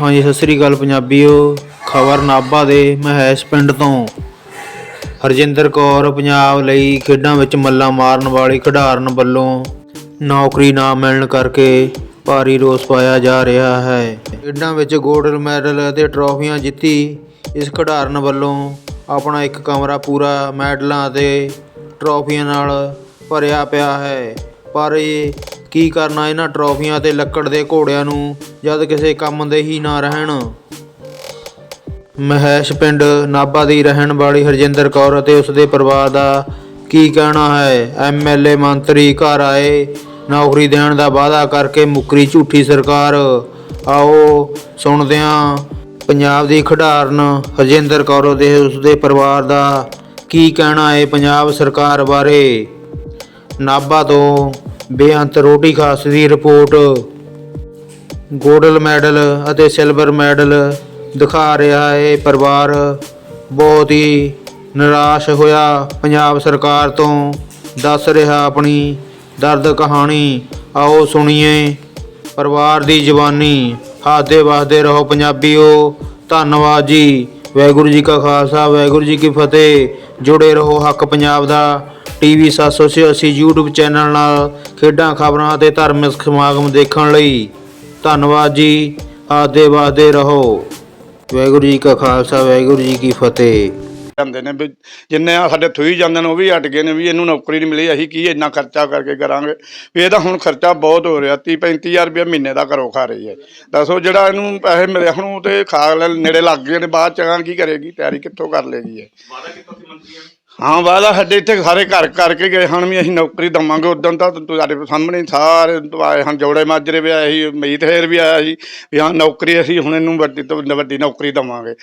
ਹਾਂਜੀ ਸਤਿ ਸ੍ਰੀ ਅਕਾਲ ਪੰਜਾਬੀਓ। ਖਬਰ ਨਾਭਾ ਦੇ ਮਹੇਸ਼ ਪਿੰਡ ਤੋਂ। ਹਰਜਿੰਦਰ ਕੌਰ ਪੰਜਾਬ ਲਈ ਖੇਡਾਂ ਵਿੱਚ ਮੱਲਾਂ ਮਾਰਨ ਵਾਲੀ ਖਿਡਾਰਨ ਵੱਲੋਂ ਨੌਕਰੀ ਨਾ ਮਿਲਣ ਕਰਕੇ ਭਾਰੀ ਰੋਸ ਪਾਇਆ ਜਾ ਰਿਹਾ ਹੈ। ਖੇਡਾਂ ਵਿੱਚ ਗੋਲਡ ਮੈਡਲ ਅਤੇ ਟਰੋਫੀਆਂ ਜਿੱਤੀ ਇਸ ਖਿਡਾਰਨ ਵੱਲੋਂ ਆਪਣਾ ਇੱਕ ਕਮਰਾ ਪੂਰਾ ਮੈਡਲਾਂ ਅਤੇ ਟਰੋਫੀਆਂ ਨਾਲ ਭਰਿਆ ਪਿਆ ਹੈ। ਪਰ ਇਹ ਕੀ ਕਰਨਾ ਇਹਨਾਂ ਟਰੋਫੀਆਂ ਤੇ ਲੱਕੜ ਦੇ ਘੋੜਿਆਂ ਨੂੰ, ਜਦ ਕਿਸੇ ਕੰਮ ਦੇ ਹੀ ਨਾ ਰਹਿਣ? ਮਹੇਸ਼ ਪਿੰਡ ਨਾਭਾ ਦੀ ਰਹਿਣ ਵਾਲੀ ਹਰਜਿੰਦਰ ਕੌਰ ਅਤੇ ਉਸ ਦੇ ਪਰਿਵਾਰ ਦਾ ਕੀ ਕਹਿਣਾ ਹੈ? ਐਮਐਲਏ ਮੰਤਰੀ ਘਰ ਆਏ, ਨੌਕਰੀ ਦੇਣ ਦਾ ਵਾਅਦਾ ਕਰਕੇ ਮੁੱਕਰੀ ਝੂਠੀ ਸਰਕਾਰ। ਆਓ ਸੁਣਦੇ ਹਾਂ ਪੰਜਾਬ ਦੀ ਖਿਡਾਰਨ, ਹਰਜਿੰਦਰ ਕੌਰ ਅਤੇ ਉਸ ਦੇ ਪਰਿਵਾਰ ਦਾ ਕੀ ਕਹਿਣਾ ਹੈ ਪੰਜਾਬ ਸਰਕਾਰ ਬਾਰੇ? ਨਾਭਾ ਤੋਂ ਬੇਅੰਤ ਰੋਟੀ ਖਾਸ ਦੀ ਰਿਪੋਰਟ। ਗੋਲਡ ਮੈਡਲ ਅਤੇ ਸਿਲਵਰ ਮੈਡਲ ਦਿਖਾ ਰਿਹਾ ਹੈ ਪਰਿਵਾਰ। ਬਹੁਤ ਹੀ ਨਿਰਾਸ਼ ਹੋਇਆ ਪੰਜਾਬ ਸਰਕਾਰ ਤੋਂ। ਦੱਸ ਰਿਹਾ ਆਪਣੀ ਦਰਦ ਕਹਾਣੀ, ਆਓ ਸੁਣੀਏ। ਪਰਿਵਾਰ ਦੀ ਜਵਾਨੀ, ਹਾਦੇ ਵਾਸਦੇ ਰਹੋ ਪੰਜਾਬੀਓ। ਧੰਨਵਾਦ ਜੀ। ਵਾਹਿਗੁਰੂ ਜੀ ਕਾ ਖਾਲਸਾ, ਵਾਹਿਗੁਰੂ ਜੀ ਕੀ ਫਤਿਹ। ਜੁੜੇ ਰਹੋ ਹੱਕ ਪੰਜਾਬ ਦਾ। ਟੀਵੀ 780 YouTube ਚੈਨਲ ਨਾਲ ਖੇਡਾਂ ਖਬਰਾਂ ਅਤੇ ਧਾਰਮਿਕ ਸਮਾਗਮ ਦੇਖਣ ਲਈ। ਧੰਨਵਾਦ ਜੀ। ਆਦੇ ਵਾਦੇ ਰਹੋ। ਵਾਹਿਗੁਰੂ ਜੀ ਕਾ ਖਾਲਸਾ ਵਾਹਿਗੁਰੂ ਜੀ ਕੀ ਫਤਿਹ। ਜਾਂਦੇ ਨੇ ਵੀ ਜਿੰਨੇ ਆ ਸਾਡੇ ਥੋਈ ਜਾਂਦੇ ਨੇ ਉਹ ਵੀ ਹਟ ਗਏ ਨੇ ਵੀ ਇਹਨੂੰ ਨੌਕਰੀ ਨਹੀਂ ਮਿਲੀ ਅਸੀਂ ਕੀ ਇੰਨਾ ਖਰਚਾ ਕਰਕੇ ਕਰਾਂਗੇ? ਵੀ ਇਹਦਾ ਹੁਣ ਖਰਚਾ ਬਹੁਤ ਹੋ ਰਿਹਾ 30 35000 ਰੁਪਏ ਮਹੀਨੇ ਦਾ ਘਰੋਂ ਖਾ ਰਹੀ ਹੈ। ਦੱਸੋ ਜਿਹੜਾ ਇਹਨੂੰ ਪੈਸੇ ਮਿਲੇ ਹੁਣ ਉਹ ਤੇ ਖਾ ਲੈ ਨੇੜੇ ਲੱਗ ਗਏ ਨੇ ਬਾਅਦ ਚ ਅਗਾਂਹ ਕੀ ਕਰੇਗੀ? ਤਿਆਰੀ ਕਿੱਥੋਂ ਕਰ ਲੇਗੀ ਇਹ? ਹਾਂ, ਵਾਦਾ ਸਾਡੇ ਇੱਥੇ ਸਾਰੇ ਘਰ ਕਰਕੇ ਗਏ ਹਨ ਵੀ ਅਸੀਂ ਨੌਕਰੀ ਦਵਾਂਗੇ ਉਦੋਂ ਤਾਂ ਤੁਹਾਡੇ ਸਾਹਮਣੇ ਸਾਰੇ ਆਏ ਹਨ, ਜੋੜੇ ਮਾਜਰੇ ਵੀ ਆਏ ਸੀ, ਮੀਤ ਹੇਰ ਵੀ ਆਇਆ ਸੀ ਵੀ ਹਾਂ, ਨੌਕਰੀ ਅਸੀਂ ਹੁਣ ਇਹਨੂੰ ਵੱਡੀ ਤੋਂ ਵੱਡੀ ਨੌਕਰੀ ਦਵਾਂਗੇ।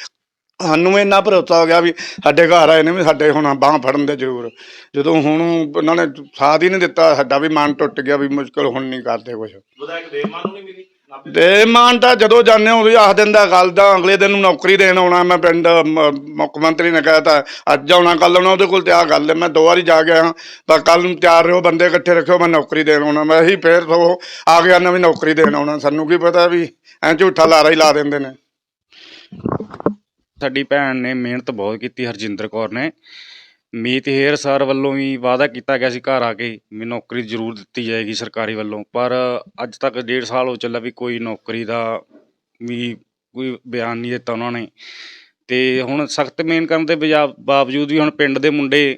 ਸਾਨੂੰ ਇੰਨਾ ਭਰੋਸਾ ਹੋ ਗਿਆ ਵੀ ਸਾਡੇ ਘਰ ਆਏ ਨੇ ਵੀ ਸਾਡੇ ਹੁਣ ਬਾਹ ਫੜਨ ਦੇ ਜ਼ਰੂਰ। ਜਦੋਂ ਹੁਣ ਉਹਨਾਂ ਨੇ ਸਾਥ ਹੀ ਨਹੀਂ ਦਿੱਤਾ, ਸਾਡਾ ਵੀ ਮਨ ਟੁੱਟ ਗਿਆ ਵੀ ਮੁਸ਼ਕਲ ਹੁਣ ਨਹੀਂ ਕਰਦੇ ਕੁਝ ਵਿਧਾਇਕ ਦੇਵਮਾਨ ਨੂੰ ਨਹੀਂ ਮਿਲੀ? ਨਾਭੇ ਮਾਨ ਤਾਂ ਜਦੋਂ ਜਾਂਦੇ ਹੋ ਵੀ ਆਖ ਦਿੰਦਾ, ਗੱਲ ਦਾ ਅਗਲੇ ਦਿਨ ਨੂੰ ਨੌਕਰੀ ਦੇਣ ਆਉਣਾ, ਮੈਂ ਪਿੰਡ, ਮ- ਮੁੱਖ ਮੰਤਰੀ ਨੇ ਕਹਿ ਤਾ ਅੱਜ ਆਉਣਾ ਕੱਲ ਆਉਣਾ, ਉਹਦੇ ਕੋਲ ਤੇ ਆ ਗੱਲ ਹੈ, ਮੈਂ ਦੋ ਵਾਰੀ ਜਾ ਗਿਆ ਹਾਂ ਤਾਂ ਕੱਲ ਨੂੰ ਤਿਆਰ ਰਹੋ, ਬੰਦੇ ਇਕੱਠੇ ਰੱਖਿਓ, ਮੈਂ ਨੌਕਰੀ ਦੇਣ ਆਉਣਾ, ਮੈਂ ਇਹੀ ਫੇਰ ਸੋ ਆ ਗਿਆ ਨਵੀਂ ਨੌਕਰੀ ਦੇਣ ਆਉਣਾ, ਸਾਨੂੰ ਕੀ ਪਤਾ ਵੀ ਐਂ ਝੂਠਾ ਲਾਰਾ ਹੀ ਲਾ ਦਿੰਦੇ ਨੇ। ਸਾਡੀ ਭੈਣ ਨੇ ਮਿਹਨਤ ਬਹੁਤ ਕੀਤੀ, ਹਰਜਿੰਦਰ ਕੌਰ ਨੇ। ਮੀਤ ਹੇਰ ਸਰ ਵੱਲੋਂ ਵੀ ਵਾਅਦਾ ਕੀਤਾ ਗਿਆ ਸੀ ਘਰ ਆ ਕੇ ਵੀ ਨੌਕਰੀ ਜ਼ਰੂਰ ਦਿੱਤੀ ਜਾਏਗੀ ਸਰਕਾਰੀ ਵੱਲੋਂ। ਪਰ ਅੱਜ ਤੱਕ ਡੇਢ ਸਾਲ ਹੋ ਚੱਲਾ ਵੀ ਕੋਈ ਨੌਕਰੀ ਦਾ ਵੀ ਕੋਈ ਬਿਆਨ ਨਹੀਂ ਦਿੱਤਾ ਉਹਨਾਂ ਨੇ। ਤੇ ਹੁਣ ਸਖਤ ਮਿਹਨਤ ਕਰਨ ਦੇ ਬਜਾ- ਬਾਵਜੂਦ ਵੀ ਹੁਣ ਪਿੰਡ ਦੇ ਮੁੰਡੇ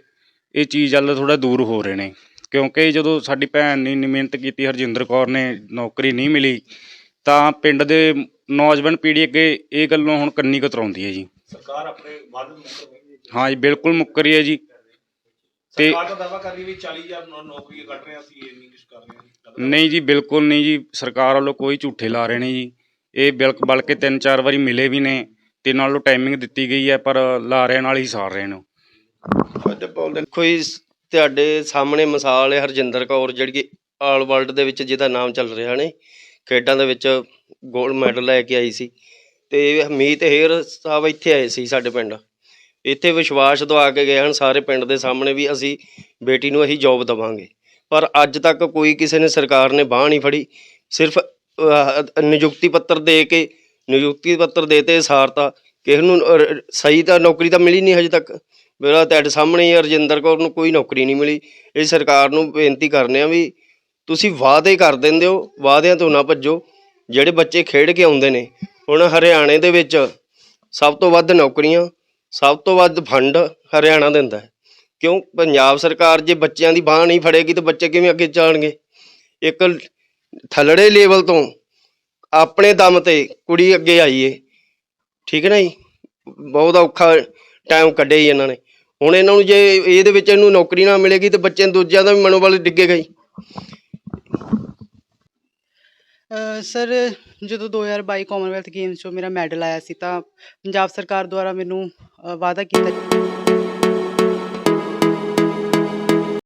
ਇਹ ਚੀਜ਼ ਵੱਲ ਥੋੜਾ ਦੂਰ ਹੋ ਰਹੇ ਨੇ। ਕਿਉਂਕਿ ਜਦੋਂ ਸਾਡੀ ਭੈਣ ਨੇ ਇੰਨੀ ਮਿਹਨਤ ਕੀਤੀ, ਹਰਜਿੰਦਰ ਕੌਰ ਨੇ ਨੌਕਰੀ ਨਹੀਂ ਮਿਲੀ, ਤਾਂ ਪਿੰਡ ਦੇ ਨੌਜਵਾਨ ਪੀੜ੍ਹੀ ਅੱਗੇ ਇਹ ਗੱਲੋਂ ਹੁਣ ਕੰਨੀ ਕਤਰਾਉਂਦੀ ਹੈ ਜੀ। ਸਰਕਾਰ ਆਪਣੇ ਵਾਅਦੇ ਨੂੰ ਮੁੱਕਰ ਰਹੀ ਹੈ ਜੀ ਬਿਲਕੁਲ ਮੁੱਕਰ ਰਹੀ ਹੈ ਜੀ। ਤੇ- ਸਰਕਾਰ ਦਾ ਦਾਅਵਾ ਕਰ ਰਹੀ ਹੈ ਵੀ 40000 ਨੌ- ਨੌਕਰੀਆਂ ਕੱਢ ਰਹੇ ਹਾਂ ਅਸੀਂ ਇਹ ਨਹੀਂ ਕੁਝ ਕਰ ਰਹੇ ਹਾਂ। ਨਹੀਂ ਜੀ ਬਿਲਕੁਲ ਨਹੀਂ ਜੀ। ਸਰਕਾਰ ਵੱਲੋਂ ਕੋਈ ਝੂਠੇ ਲਾ ਰਹੇ ਨੇ ਜੀ। ਇਹ ਬਿਲਕ ਬਲਕਿ ਤਿੰਨ ਚਾਰ ਵਾਰੀ ਮਿਲੇ ਵੀ ਨੇ ਤੇ ਨਾਲ ਉਹ ਟਾਈਮਿੰਗ ਦਿੱਤੀ ਗਈ ਹੈ ਪਰ ਲਾਰਿਆਂ ਨਾਲ ਹੀ ਸਾਰ ਰਹੇ ਨੇ ਅੱਜ ਬੋਲਦੇ ਦੇਖੋ ਜੀ ਸ- ਤੁਹਾਡੇ ਸਾਹਮਣੇ ਮਿਸਾਲ ਹੈ ਹਰਜਿੰਦਰ ਕੌਰ ਜਿਹੜੀ ਕਿ ਆਲ ਵਰਲਡ ਦੇ ਵਿੱਚ ਜਿਹਦਾ ਨਾਮ ਚੱਲ ਰਿਹਾ ਨੇ। ਖੇਡਾਂ ਦੇ ਵਿੱਚ ਗੋਲਡ ਮੈਡਲ ਲੈ ਕੇ ਆਈ ਸੀ। ਤੇ ਮੀਤ ਹੇਰ ਸਾਹਿਬ ਇੱਥੇ ਆਏ ਸੀ ਸਾਡੇ ਪਿੰਡ। ਇੱਥੇ ਵਿਸ਼ਵਾਸ ਦਵਾ ਕੇ ਗਏ ਹਨ ਸਾਰੇ ਪਿੰਡ ਦੇ ਸਾਹਮਣੇ ਵੀ ਅਸੀਂ ਬੇਟੀ ਨੂੰ ਅਸੀਂ ਜੌਬ ਦਵਾਂਗੇ। ਪਰ ਅੱਜ ਤੱਕ ਕੋਈ ਕਿਸੇ ਨੇ ਸਰਕਾਰ ਨੇ ਬਾਹ ਨਹੀਂ ਫੜੀ। ਸਿਰਫ ਅਹ, ਨਿਯੁਕਤੀ ਪੱਤਰ ਦੇ ਕੇ ਨਿਯੁਕਤੀ ਪੱਤਰ ਦੇਤੇ ਸਾਰਤਾ ਕਿਸੇ ਨੂੰ ਅਹ, ਸਹੀ ਤਾਂ ਨੌਕਰੀ ਤਾਂ ਮਿਲੀ ਨਹੀਂ ਹਜੇ ਤੱਕ। ਮੇਰਾ ਤੁਹਾਡੇ ਸਾਹਮਣੇ ਹੀ ਹੈ, ਰਜਿੰਦਰ ਕੌਰ ਨੂੰ ਕੋਈ ਨੌਕਰੀ ਨਹੀਂ ਮਿਲੀ। ਇਹ ਸਰਕਾਰ ਨੂੰ ਬੇਨਤੀ ਕਰਨੇ ਆ ਵੀ ਤੁਸੀਂ ਵਾਅਦੇ ਕਰ ਦਿੰਦੇ ਹੋ ਵਾਅਦਿਆਂ ਤੋਂ ਨਾ ਭੱਜੋ। ਜਿਹੜੇ ਬੱਚੇ ਖੇਡ ਕੇ ਆਉਂਦੇ ਨੇ ਹੁਣ ਹਰਿਆਣੇ ਦੇ ਵਿੱਚ ਸਭ ਤੋਂ ਵੱਧ ਨੌਕਰੀਆਂ ਸਭ ਤੋਂ ਵੱਧ ਫੰਡ ਹਰਿਆਣਾ ਦਿੰਦਾ ਹੈ। ਕਿਉਂ? ਪੰਜਾਬ ਸਰਕਾਰ ਜੇ ਬੱਚਿਆਂ ਦੀ ਬਾਹ ਨਹੀਂ ਫੜੇਗੀ ਤਾਂ ਬੱਚੇ ਕਿਵੇਂ ਅੱਗੇ ਚੱਲਣਗੇ? ਇੱਕ ਥੱਲੜੇ ਲੈਵਲ ਤੋਂ ਆਪਣੇ ਦਮ ਤੇ ਕੁੜੀ ਅੱਗੇ ਆਈ ਏ ਠੀਕ ਹੈ ਨਾ ਜੀ? ਬਹੁਤ ਔਖਾ ਟਾਈਮ ਕੱਢਿਆ ਜੀ ਇਹਨਾਂ ਨੇ। ਹੁਣ ਇਹਨਾਂ ਨੂੰ ਜੇ ਇਹਦੇ ਵਿੱਚ ਇਹਨੂੰ ਨੌਕਰੀ ਨਾ ਮਿਲੇਗੀ ਤੇ ਬੱਚੇ ਦੂਜਿਆਂ ਦਾ ਵੀ ਮਨੋਬਲ ਡਿੱਗੇਗਾ ਜੀ। ਅ, ਸਰ, ਜਦੋਂ 2022 ਕਾਮਨਵੈਲਥ ਗੇਮਸ 'ਚੋਂ ਮੇਰਾ ਮੈਡਲ ਆਇਆ ਸੀ ਤਾਂ ਪੰਜਾਬ ਸਰਕਾਰ ਦੁਆਰਾ ਮੈਨੂੰ ਵਾਅਦਾ ਕੀਤਾ